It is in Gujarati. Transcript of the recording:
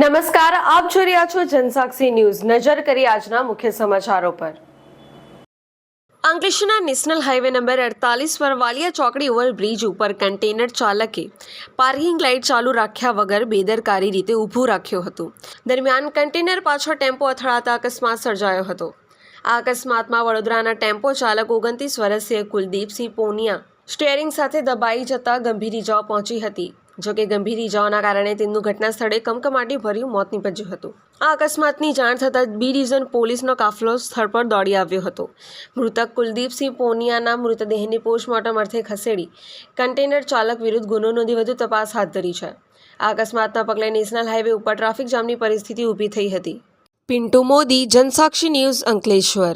નમસ્કાર, આપ જોઈ રહ્યા છો જનસાક્ષી ન્યૂઝ. નજર કરી આજના મુખ્ય સમાચારો પર. અંકલેશ્વરના નેશનલ હાઈવે નંબર અડતાલીસ પર વાલિયા ચોકડી ઓવરબ્રિજ ઉપર કન્ટેનર ચાલકે પાર્કિંગ લાઇટ ચાલુ રાખ્યા વગર બેદરકારી રીતે ઊભું રાખ્યું હતું. દરમિયાન કન્ટેનર પાછળ ટેમ્પો અથડાતા અકસ્માત સર્જાયો હતો. આ અકસ્માતમાં વડોદરાના ટેમ્પો ચાલક ઓગણત્રીસ વર્ષીય કુલદીપસિંહ પોનિયા સ્ટેરિંગ સાથે દબાઈ જતા ગંભીર ઇજાઓ પહોંચી હતી જોકે ગંભીર ઇજાઓના કારણે તેમનું ઘટના સ્થળે કમકમાટી ભર્યું મોત નીપજ્યું હતું. આ અકસ્માતની જાણ થતાં બી ડિવિઝન પોલીસનો કાફલો સ્થળ પર દોડી આવ્યો હતો. મૃતક કુલદીપસિંહ પોનિયાના મૃતદેહને પોસ્ટમોર્ટમ અર્થે ખસેડી કન્ટેનર ચાલક વિરુદ્ધ ગુનો નોંધી વધુ તપાસ હાથ ધરી છે. આ અકસ્માતના પગલે નેશનલ હાઈવે ઉપર ટ્રાફિક જામની પરિસ્થિતિ ઊભી થઈ હતી. પિન્ટુ મોદી, જનસાક્ષી ન્યૂઝ અંકલેશ્વર.